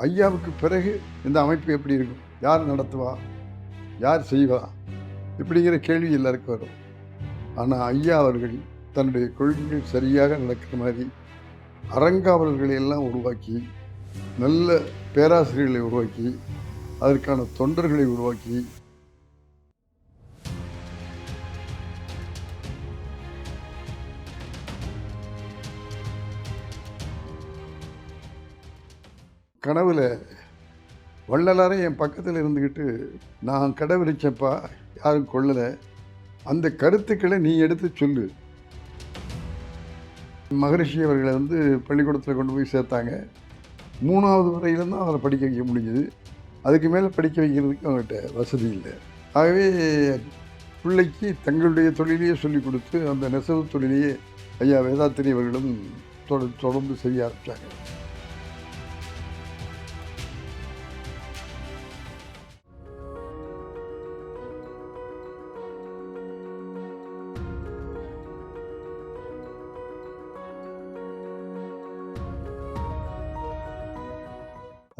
ஐயாவுக்கு பிறகு இந்த அமைப்பு எப்படி இருக்கும்? யார் நடத்துவா? யார் செய்வா? இப்படிங்கிற கேள்வி எல்லாருக்கும் வரும். ஆனால் ஐயா அவர்கள் தன்னுடைய கொள்கைகள் சரியாக நடக்கிற மாதிரி அறங்காவலர்களை எல்லாம் உருவாக்கி நல்ல பேராசிரியர்களை உருவாக்கி அதற்கான தொண்டர்களை உருவாக்கி கனவில் வள்ளலாரே என் பக்கத்தில் இருந்துக்கிட்டு நான் கடவுளிச்சப்பா யாரும் கொள்ளலை அந்த கருத்துக்களை நீ எடுத்து சொல்லு. மகரிஷி அவர்களை வந்து பள்ளிக்கூடத்தில் கொண்டு போய் சேர்த்தாங்க. மூணாவது வரையிலும் தான் அவரை படிக்க வைக்க முடிஞ்சுது. அதுக்கு மேலே படிக்க வைக்கிறதுக்கு அவங்ககிட்ட வசதி இல்லை. ஆகவே பிள்ளைக்கு தங்களுடைய தொழிலையே சொல்லிக் கொடுத்து அந்த நெசவு தொழிலையே ஐயா வேதாத்திரி அவர்களும் தொட- தொடர்ந்து செய்ய ஆரம்பித்தாங்க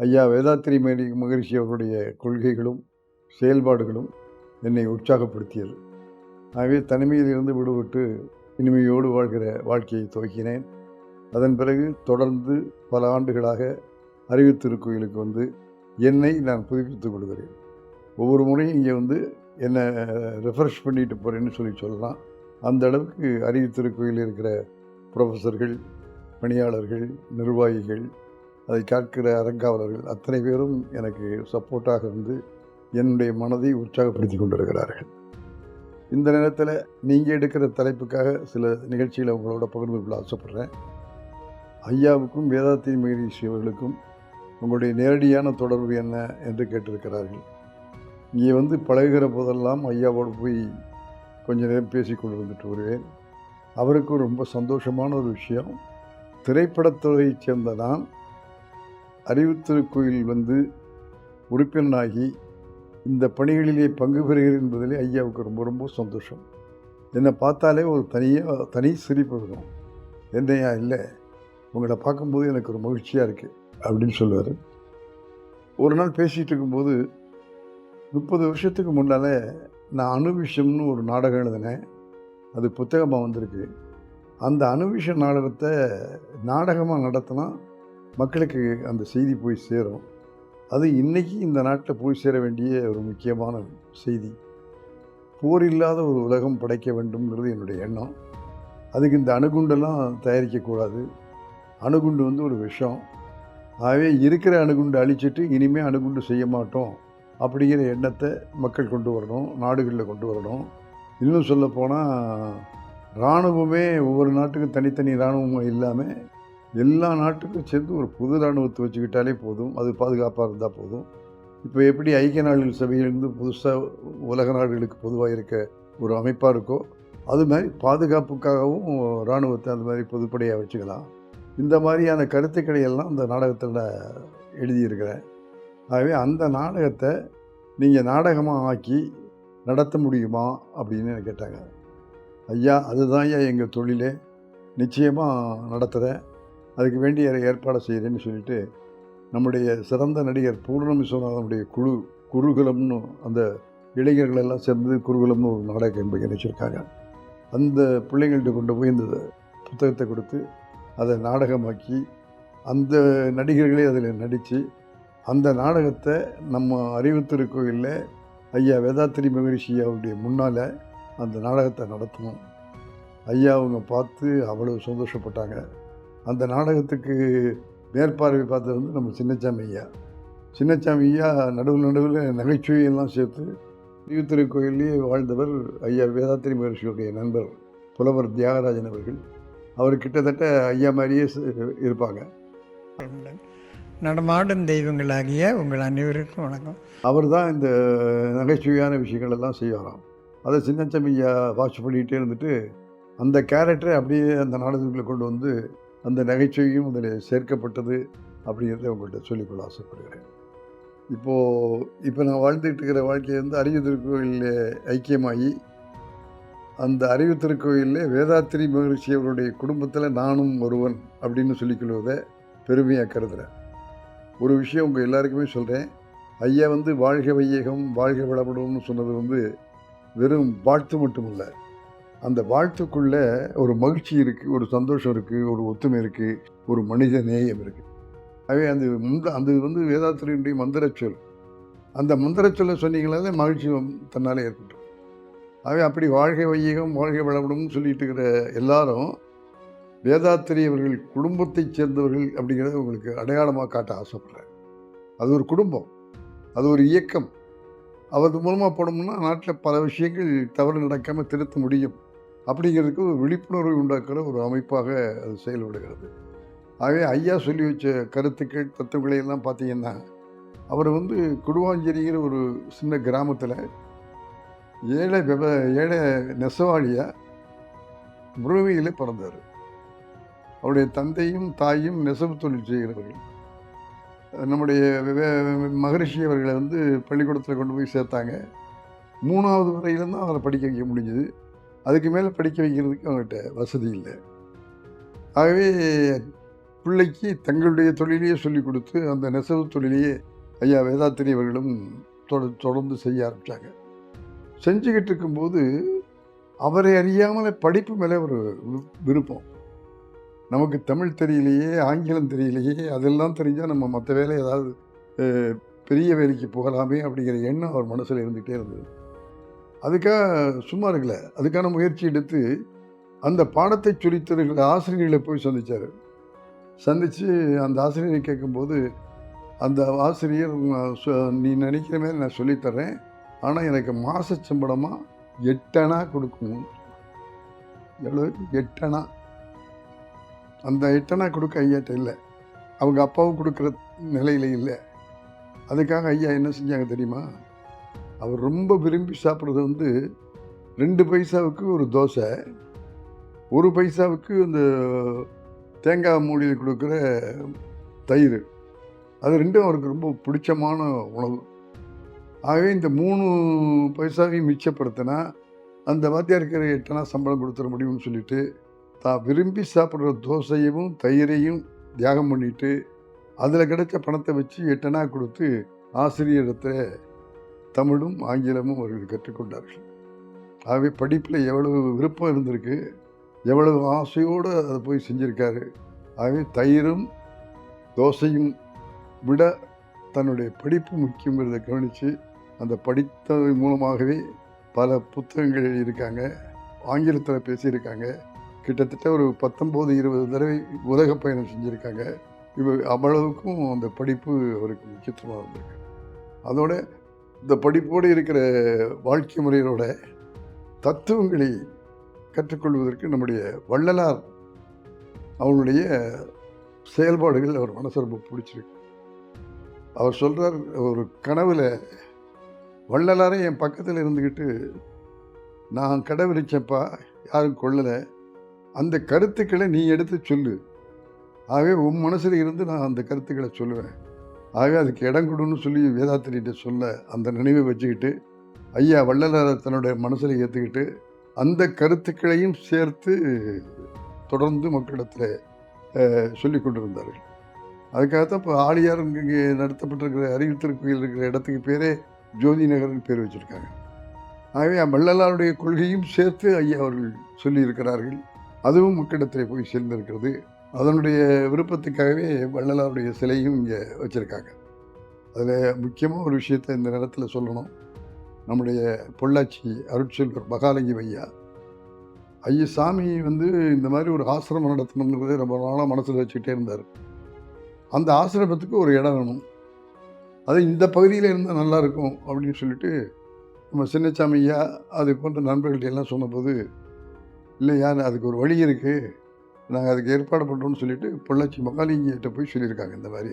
ஐயா வேதாத்திரி மேரி மகரிஷி அவருடைய கொள்கைகளும் செயல்பாடுகளும் என்னை உற்சாகப்படுத்தியது. ஆகவே தனிமையிலிருந்து விடுபட்டு இனிமையோடு வாழ்கிற வாழ்க்கையை துவக்கினேன். அதன் பிறகு தொடர்ந்து பல ஆண்டுகளாக அறிவுத்திருக்கோயிலுக்கு வந்து என்னை நான் புதுப்பித்துக் கொள்கிறேன். ஒவ்வொரு முறையும் இங்கே வந்து என்னை ரெஃப்ரெஷ் பண்ணிட்டு போகிறேன்னு சொல்லி சொல்லலாம். அந்த அளவுக்கு அறிவு திருக்கோயில் இருக்கிற ப்ரொஃபஸர்கள் பணியாளர்கள் நிர்வாகிகள் அதை காக்கிற அறங்காவலர்கள் அத்தனை பேரும் எனக்கு சப்போர்ட்டாக இருந்து என்னுடைய மனதை உற்சாகப்படுத்தி கொண்டிருக்கிறார்கள். இந்த நேரத்தில் நீங்கள் எடுக்கிற தலைப்புக்காக சில நிகழ்ச்சிகளை உங்களோட பகிர்ந்து கொள்ள ஆசைப்பட்றேன். ஐயாவுக்கும் வேதாத்தி மகிழ்ச்சி அவர்களுக்கும் உங்களுடைய நேரடியான தொடர்பு என்ன என்று கேட்டிருக்கிறார்கள். இங்கே வந்து பழகுகிற போதெல்லாம் ஐயாவோடு போய் கொஞ்ச நேரம் பேசி கொண்டு வந்துட்டு வருவேன். அவருக்கும் ரொம்ப சந்தோஷமான ஒரு விஷயம். திரைப்படத்துறையைச் சேர்ந்த நான் அறிவுத்திருக்கோயில் வந்து உறுப்பினராகி இந்த பணிகளிலே பங்கு பெறுகிறேன் என்பதிலே ஐயாவுக்கு ரொம்ப ரொம்ப சந்தோஷம். என்னை பார்த்தாலே ஒரு தனியாக தனி சிரிப்பு வரும். என்னையா இல்லை உங்களை பார்க்கும்போது எனக்கு ஒரு மகிழ்ச்சியாக இருக்குது அப்படின்னு சொல்லுவார். ஒரு நாள் பேசிகிட்டு இருக்கும்போது முப்பது வருஷத்துக்கு முன்னால் நான் அணுவிஷம்னு ஒரு நாடகம் எழுதினேன். அது புத்தகமாக வந்திருக்கு. அந்த அணுவிஷ நாடகத்தை நாடகமாக நடத்தினா மக்களுக்கு அந்த செய்தி போய் சேரும். அது இன்றைக்கி இந்த நாட்டில் போய் சேர வேண்டிய ஒரு முக்கியமான செய்தி. போர் இல்லாத ஒரு உலகம் படைக்க வேண்டும்ங்கிறது என்னுடைய எண்ணம். அதுக்கு இந்த அணுகுண்டெல்லாம் தயாரிக்கக்கூடாது. அணுகுண்டு வந்து ஒரு விஷம். ஆகவே இருக்கிற அணுகுண்டு அழிச்சிட்டு இனிமேல் அணுகுண்டு செய்ய மாட்டோம் அப்படிங்கிற எண்ணத்தை மக்கள் கொண்டு வரணும் நாடுகளில் கொண்டு வரணும். இன்னும் சொல்லப்போனால் இராணுவமே ஒவ்வொரு நாட்டுக்கும் தனித்தனி இராணுவம் இல்லாமல் எல்லா நாட்டுக்கும் சேர்ந்து ஒரு புது இராணுவத்தை வச்சுக்கிட்டாலே போதும். அது பாதுகாப்பாக இருந்தால் போதும். இப்போ எப்படி ஐக்கிய நாடுகள் சபையிலிருந்து புதுசாக உலக நாடுகளுக்கு பொதுவாக இருக்க ஒரு அமைப்பாக இருக்கோ அது மாதிரி பாதுகாப்புக்காகவும் இராணுவத்தை அந்த மாதிரி பொதுப்படையாக வச்சுக்கலாம். இந்த மாதிரியான கருத்துக்களை எல்லாம் அந்த நாடகத்தில் எழுதியிருக்கிறேன். ஆகவே அந்த நாடகத்தை நீங்கள் நாடகமாக ஆக்கி நடத்த முடியுமா அப்படின்னு கேட்டாங்க. ஐயா அதுதான் ஐயா எங்கள் தொழிலே. நிச்சயமாக நடத்துகிறேன் அதுக்கு வேண்டிய ஏற்பாடை செய்கிறேன்னு சொல்லிட்டு நம்முடைய சிறந்த நடிகர் பூர்ணமி சோனாதனுடைய குழு குருகுலம்னு அந்த இளைஞர்கள் எல்லாம் சேர்ந்து குருகுலம்னு ஒரு நாடகம் நினைச்சிருக்காங்க. அந்த பிள்ளைங்கள்ட்ட கொண்டு போய் இந்த புத்தகத்தை கொடுத்து அதை நாடகமாக்கி அந்த நடிகர்களே அதில் நடித்து அந்த நாடகத்தை நம்ம அறிவுத்திருக்கோயிலில் ஐயா வேதாத்திரி மகரிஷி அவருடைய முன்னால் அந்த நாடகத்தை நடத்தணும். ஐயா அவங்க பார்த்து அவ்வளோ சந்தோஷப்பட்டாங்க. அந்த நாடகத்துக்கு மேற்பார்வை பார்த்தது வந்து நம்ம சின்னச்சாமி ஐயா. சின்னச்சாமி ஐயா நடுவில் நடுவில் நகைச்சுவையெல்லாம் சேர்த்து திருத்திருக்கோயிலே வாழ்ந்தவர் ஐயா வேதாத்திரி மகர்ஷியுடைய நண்பர் புலவர் தியாகராஜன் அவர்கள். அவர் கிட்டத்தட்ட ஐயா மாதிரியே இருப்பாங்க. நடமாடும் தெய்வங்களாகிய உங்கள் அனைவருக்கும் வணக்கம். அவர் தான் இந்த நகைச்சுவையான விஷயங்கள் எல்லாம் செய்வாராம். அதை சின்னச்சாமி ஐயா வாட்ச் பண்ணிகிட்டே இருந்துட்டு அந்த கேரக்டரை அப்படியே அந்த நாடகத்துக்குள்ளே கொண்டு வந்து அந்த நகைச்சுவையும் அதில் சேர்க்கப்பட்டது அப்படிங்கிறத உங்கள்கிட்ட சொல்லிக்கொள்ள ஆசைப்படுகிறேன். இப்போது இப்போ நான் வாழ்ந்துட்டு இருக்கிற வாழ்க்கை வந்து அறிவு திருக்கோயிலில் ஐக்கியமாகி அந்த அறிவு திருக்கோயிலில் வேதாத்திரி மகிழ்ச்சி அவருடைய குடும்பத்தில் நானும் ஒருவன் அப்படின்னு சொல்லிக்கொள்வதை பெருமையாக கருதுகிறேன் ஒரு விஷயம் உங்கள் எல்லாருக்குமே சொல்கிறேன் ஐயா வந்து வாழ்க வையகம் வாழ்க வளமுடம்னு சொன்னது வந்து வெறும் வாழ்த்து மட்டுமில்லை. அந்த வாழ்த்துக்குள்ளே ஒரு மகிழ்ச்சி இருக்குது ஒரு சந்தோஷம் இருக்குது ஒரு ஒத்துமை இருக்குது ஒரு மனித நேயம் இருக்குது அவே அந்த முந்த அந்த வந்து வேதாத்திரியினுடைய மந்திரச்சொல். அந்த மந்திரச்சொல்லை சொன்னீங்களாலே மகிழ்ச்சி தன்னாலே ஏற்பட்டுரும். அவை அப்படி வாழ்கை வையகம் வாழ்கை வளமுடம்னு சொல்லிட்டு இருக்கிற எல்லாரும் வேதாத்திரி அவர்கள் குடும்பத்தைச் சேர்ந்தவர்கள் அப்படிங்கிறத உங்களுக்கு அடையாளமாக காட்ட ஆசைப்படுறேன் அது ஒரு குடும்பம் அது ஒரு இயக்கம். அவர் மூலமாக போனோம்னா நாட்டில் பல விஷயங்கள் தவறு நடக்காமல் திருத்த முடியும். அப்படிங்கிறதுக்கு ஒரு விழிப்புணர்வு உண்டாக்குற ஒரு அமைப்பாக அது செயல்படுகிறது. ஆகவே ஐயா சொல்லி வச்ச கருத்துக்கள் தத்துவங்களை எல்லாம் பார்த்தீங்கன்னா அவர் வந்து குடுவாஞ்சேரிங்கிற ஒரு சின்ன கிராமத்தில் ஏழை விவ ஏழை நெசவாளியாக முருகையில் பிறந்தார். அவருடைய தந்தையும் தாயும் நெசவு தொழில் செய்கிறவர்கள். நம்முடைய மகரிஷி அவர்களை வந்து பள்ளிக்கூடத்தில் கொண்டு போய் சேர்த்தாங்க. மூணாவது வரையிலும் தான் அவரை படிக்க வைக்க முடிஞ்சுது. அதுக்கு மேலே படிக்க வைக்கிறதுக்கு அவங்ககிட்ட வசதி இல்லை. ஆகவே பிள்ளைக்கு தங்களுடைய தொழிலையே சொல்லிக் கொடுத்து அந்த நெசவு தொழிலையே ஐயா வேதாத்திரி அவர்களும் தொடர்ந்து செய்ய ஆரம்பித்தாங்க செஞ்சுக்கிட்டு இருக்கும்போது அவரை அறியாமலே படிப்பு மேலே ஒரு விருப்பம். நமக்கு தமிழ் தெரியலையே ஆங்கிலம் தெரியலையே அதெல்லாம் தெரிஞ்சால் நம்ம மற்ற வேலை ஏதாவது பெரிய வேலைக்கு போகலாமே அப்படிங்கிற எண்ணம் அவர் மனசில் இருந்துகிட்டே இருந்தது. அதுக்காக சும்மா இருக்கல. அதுக்கான முயற்சி எடுத்து அந்த பாடத்தை சொல்லித் ஆசிரியர்களை போய் சந்திச்சார். சந்தித்து அந்த ஆசிரியரை கேட்கும்போது அந்த ஆசிரியர் நீ நினைக்கிற மாதிரி நான் சொல்லித்தரேன் ஆனால் எனக்கு மாத சம்பளமாக எட்டனா கொடுக்கணும். எவ்வளோ எட்டனா அந்த எட்டனா கொடுக்க ஐயாட்ட இல்லை. அவங்க அப்பாவும் கொடுக்குற நிலையில் இல்லை. அதுக்காக ஐயா என்ன செஞ்சாங்க தெரியுமா? அவர் ரொம்ப விரும்பி சாப்பிட்றது வந்து ரெண்டு பைசாவுக்கு ஒரு தோசை ஒரு பைசாவுக்கு இந்த தேங்காய் மூடியில் கொடுக்குற தயிர். அது ரெண்டும் அவருக்கு ரொம்ப பிடிச்சமான உணவு. ஆகவே இந்த மூணு பைசாவையும் மிச்சப்படுத்தினா அந்த வாத்தியாருக்கு எட்டனா சம்பளம் கொடுத்துட முடியும்னு சொல்லிட்டு தான் விரும்பி சாப்பிட்ற தோசையவும் தயிரையும் தியாகம் பண்ணிட்டு அதில் கிடைச்ச பணத்தை வச்சு எட்டனா கொடுத்து ஆசிரியர் இடத்துல தமிழும் ஆங்கிலமும் அவர்கள் கற்றுக்கொண்டார்கள். ஆகவே படிப்பில் எவ்வளவு விருப்பம் இருந்திருக்கு எவ்வளவு ஆசையோடு அதை போய் செஞ்சுருக்காரு. ஆகவே தயிரும் தோசையும் விட தன்னுடைய படிப்பு முக்கியங்கிறத கவனித்து அந்த படித்ததன் மூலமாகவே பல புத்தகங்கள் எழுதியிருக்காங்க ஆங்கிலத்தில் பேசியிருக்காங்க. கிட்டத்தட்ட ஒரு பத்தொம்போது இருபது தடவை உலக பயணம் செஞ்சுருக்காங்க. இவ அவ்வளவுக்கும் அந்த படிப்பு அவருக்கு முக்கியத்துவமாக இருந்திருக்கு. அதோட இந்த படிப்போடு இருக்கிற வாழ்க்கை முறையோட தத்துவங்களை கற்றுக்கொள்வதற்கு நம்முடைய வள்ளலார் அவனுடைய செயல்பாடுகள் அவர் மனசு ரொம்ப பிடிச்சிருக்கு. அவர் சொல்கிறார் ஒரு கனவில் வள்ளலாரே என் பக்கத்தில் இருந்துக்கிட்டு நான் கடவுளிச்சப்பா யாரும் கொள்ளலை அந்த கருத்துக்களை நீ எடுத்து சொல்லு. ஆகவே உன் மனசில் இருந்து நான் அந்த கருத்துக்களை சொல்லுவேன். ஆகவே அதுக்கு இடம் கொடுன்னு சொல்லி வேதாத்திரிகிட்ட சொல்ல அந்த நினைவை வச்சுக்கிட்டு ஐயா வள்ளலாரை தன்னுடைய மனசில் ஏற்றுக்கிட்டு அந்த கருத்துக்களையும் சேர்த்து தொடர்ந்து மக்களிடத்தில் சொல்லி கொண்டிருந்தார்கள். அதுக்காகத்தான் இப்போ ஆழியார் இங்கே நடத்தப்பட்டிருக்கிற அறிவித்திருக்கையில் இருக்கிற இடத்துக்கு பேரே ஜோதி நகர்னு பேர் வச்சுருக்காங்க. ஆகவே வள்ளலாருடைய கொள்கையும் சேர்த்து ஐயா அவர்கள் சொல்லியிருக்கிறார்கள். அதுவும் மக்களிடத்தில் போய் சேர்ந்திருக்கிறது. அதனுடைய விருப்பத்துக்காகவே வள்ளலாருடைய சிலையும் இங்கே வச்சுருக்காங்க. அதில் முக்கியமாக ஒரு விஷயத்தை இந்த நேரத்தில் சொல்லணும். நம்முடைய பொள்ளாச்சி அருட்செல்வர் மகாலிங்கம் ஐயா ஐயா சாமி வந்து இந்த மாதிரி ஒரு ஆசிரமம் நடத்தணுங்கிறத ரொம்ப நாளாக மனசில் வச்சுக்கிட்டே இருந்தார். அந்த ஆசிரமத்துக்கு ஒரு இடம் வேணும். அது இந்த பகுதியில் இருந்தால் நல்லாயிருக்கும் அப்படின்னு சொல்லிட்டு நம்ம சின்னச்சாமி ஐயா அது போன்ற நண்பர்கள்ட்ட எல்லாம் சொன்னபோது இல்லையா அதுக்கு ஒரு வழி இருக்குது. நாங்கள் அதுக்கு ஏற்பாடு பண்ணுறோம்னு சொல்லிட்டு பொள்ளாச்சி மகாலிங்கிட்ட போய் சொல்லியிருக்காங்க இந்த மாதிரி.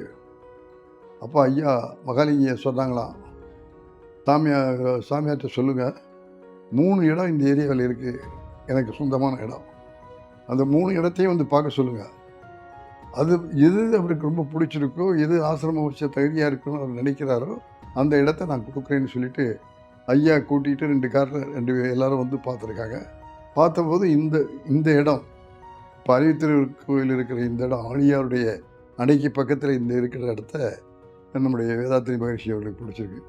அப்போ ஐயா மகாலிங்கிய சொன்னாங்களாம் சாமியார் சாமியார்கிட்ட சொல்லுங்கள் மூணு இடம் இந்த ஏரியாவில் இருக்குது எனக்கு சொந்தமான இடம். அந்த மூணு இடத்தையும் வந்து பார்க்க சொல்லுங்கள் அது எது அவருக்கு ரொம்ப பிடிச்சிருக்கோ எது ஆசிரமம் வச்ச தகுதியாக இருக்குன்னு அவர் நினைக்கிறாரோ அந்த இடத்த நான் கொடுக்குறேன்னு சொல்லிட்டு ஐயா கூட்டிகிட்டு ரெண்டு காரில் ரெண்டு பேர் வந்து பார்த்துருக்காங்க. பார்த்தபோது இந்த இந்த இடம் இப்போ கோயில் இருக்கிற இந்த இடம் ஆழியாருடைய அணைக்கு பக்கத்தில் இந்த இருக்கிற இடத்த நம்முடைய வேதாத்திரி மகிழ்ச்சி அவர்களுக்கு பிடிச்சிருக்கு.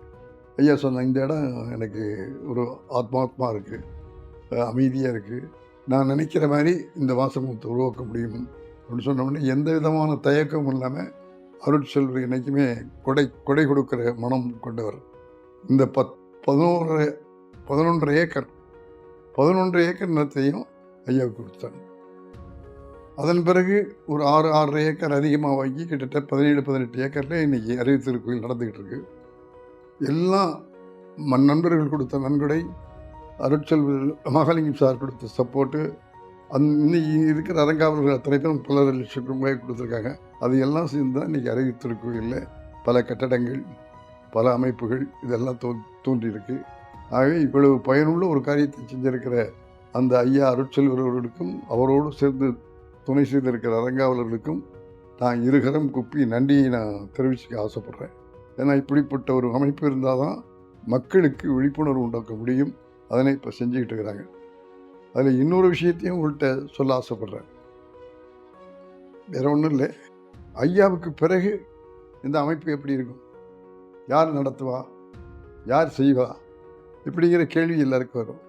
ஐயா சொன்ன இந்த இடம் எனக்கு ஒரு ஆத்மாத்மா இருக்குது அமைதியாக இருக்குது நான் நினைக்கிற மாதிரி இந்த வாசகத்தை உருவாக்க முடியும் அப்படின்னு சொன்னோடனே எந்த விதமான தயக்கமும் இல்லாமல் அருட்செல்வர் என்றைக்குமே கொடை கொடை கொடுக்குற மனம் கொண்டவர். இந்த பத் பதினோரு பதினொன்றரை ஏக்கர் பதினொன்று ஏக்கர் நிலத்தையும் ஐயாவுக்கு கொடுத்தாங்க. அதன் பிறகு ஒரு ஆறு ஆறரை ஏக்கர் அதிகமாக வாங்கி கிட்டத்தட்ட பதினேழு பதினெட்டு ஏக்கரில் இன்றைக்கி அறிவித்திருக்கோயில் நடந்துக்கிட்டு இருக்கு. எல்லாம் மண் நண்பர்கள் கொடுத்த நன்கொடை அருட்செல்வர் மகாலிங்கம் சார் கொடுத்த சப்போர்ட்டு அந் இன்னைக்கு இருக்கிற அரங்காவலர்கள் அத்தனை பேரும் பல லட்சம் ரூபாய் கொடுத்துருக்காங்க. அது எல்லாம் சேர்ந்து தான் இன்றைக்கி அறிவித்திருக்கோயிலில் பல கட்டடங்கள் பல அமைப்புகள் இதெல்லாம் தோ தோன்றியிருக்கு. ஆகவே இவ்வளவு பயனுள்ள ஒரு காரியத்தை செஞ்சிருக்கிற அந்த ஐயா அருட்செல்வர்களுக்கும் அவரோடு சேர்ந்து துணை செய்திருக்கிற அரங்காவலர்களுக்கும் நான் இருகரம் குப்பி நன்றியை நான் தெரிவிச்சுக்க ஆசைப்பட்றேன். ஏன்னா இப்படிப்பட்ட ஒரு அமைப்பு இருந்தால் தான் மக்களுக்கு விழிப்புணர்வு உண்டாக்க முடியும். அதனை இப்போ செஞ்சுக்கிட்டு இருக்கிறாங்க. அதில் இன்னொரு விஷயத்தையும் உங்கள்கிட்ட சொல்ல ஆசைப்பட்றேன். வேற ஒன்றும் இல்லை. ஐயாவுக்கு பிறகு இந்த அமைப்பு எப்படி இருக்கும்? யார் நடத்துவா? யார் செய்வா? இப்படிங்கிற கேள்வி எல்லாருக்கும் வரும்.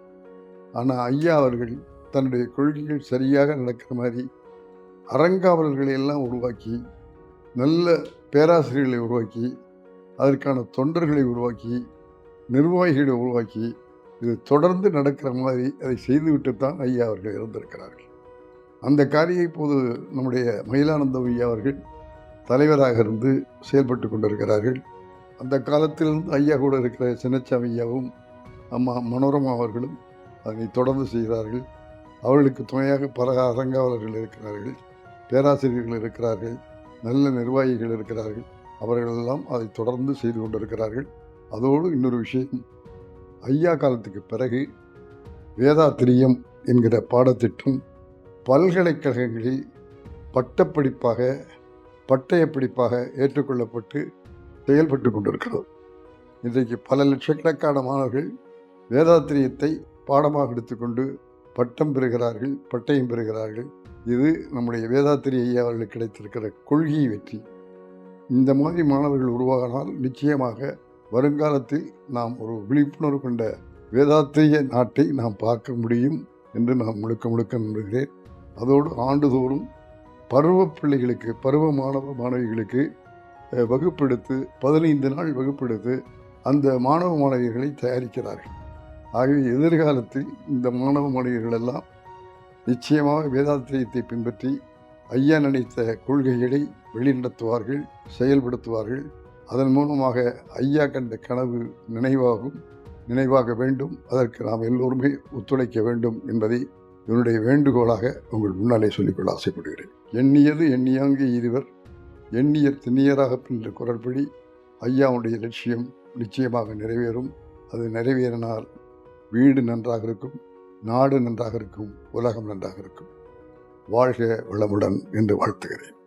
ஆனால் ஐயா அவர்கள் தன்னுடைய கொள்கைகள் சரியாக நடக்கிற மாதிரி அறங்காவலர்களை எல்லாம் உருவாக்கி நல்ல பேராசிரியர்களை உருவாக்கி அதற்கான தொண்டர்களை உருவாக்கி நிர்வாகிகளை உருவாக்கி இது தொடர்ந்து நடக்கிற மாதிரி அதை செய்துவிட்டு தான் ஐயா அவர்கள் இருந்திருக்கிறார்கள். அந்த காரியம் இப்போது நம்முடைய மயிலானந்த ஐயா அவர்கள் தலைவராக இருந்து செயல்பட்டு கொண்டிருக்கிறார்கள். அந்த காலத்திலிருந்து ஐயா கூட இருக்கிற சின்னச்சாமி ஐயாவும் அம்மா மனோரமா அவர்களும் அதனை தொடர்ந்து செய்கிறார்கள். அவர்களுக்கு துணையாக பல அரங்காவலர்கள் இருக்கிறார்கள். பேராசிரியர்கள் இருக்கிறார்கள் நல்ல நிர்வாகிகள் இருக்கிறார்கள் அவர்களெல்லாம் அதை தொடர்ந்து செய்து கொண்டிருக்கிறார்கள். அதோடு இன்னொரு விஷயம் ஐயா காலத்துக்கு பிறகு வேதாத்திரியம் என்கிற பாடத்திட்டம் பல்கலைக்கழகங்களில் பட்டப்படிப்பாக பட்டயப்படிப்பாக ஏற்றுக்கொள்ளப்பட்டு செயல்பட்டு கொண்டிருக்கிறது. இன்றைக்கு பல லட்சக்கணக்கான மாணவர்கள் வேதாத்திரியத்தை பாடமாக எடுத்துக்கொண்டு பட்டம் பெறுகிறார்கள் பட்டயம் பெறுகிறார்கள். இது நம்முடைய வேதாத்திரி ஐயா அவர்களுக்கு கிடைத்திருக்கிற கொள்கை வெற்றி. இந்த மாதிரி மாணவர்கள் உருவாகினால் நிச்சயமாக வருங்காலத்தில் நாம் ஒரு விழிப்புணர்வு கொண்ட வேதாத்திரிய நாட்டை நாம் பார்க்க முடியும் என்று நான் முழுக்க முழுக்க நம்புகிறேன். அதோடு ஆண்டுதோறும் பருவ பிள்ளைகளுக்கு பருவ மாணவ மாணவிகளுக்கு வகுப்பெடுத்து பதினைந்து நாள் வகுப்பெடுத்து அந்த மாணவ மாணவிகளை தயாரிக்கிறார்கள். ஆகவே எதிர்காலத்தில் இந்த மாணவ மாணவிகள் எல்லாம் நிச்சயமாக வேதாத்திரியத்தை பின்பற்றி ஐயா நினைத்த கொள்கைகளை வெளிநடத்துவார்கள் செயல்படுத்துவார்கள். அதன் மூலமாக ஐயா கண்ட கனவு நினைவாகும் நினைவாக வேண்டும். அதற்கு நாம் எல்லோருமே ஒத்துழைக்க வேண்டும் என்பதை என்னுடைய வேண்டுகோளாக உங்கள் முன்னாலே சொல்லிக்கொள்ள ஆசைப்படுகிறேன். எண்ணியது எண்ணியாங்க இருவர் எண்ணிய திண்ணியராக என்ற குரல்படி ஐயாவுடைய லட்சியம் நிச்சயமாக நிறைவேறும். அது நிறைவேறினால் வீடு நன்றாக இருக்கும் நாடு நன்றாக இருக்கும் உலகம் நன்றாக இருக்கும். வாழ்க வளமுடன் என்று வாழ்த்துகிறேன்.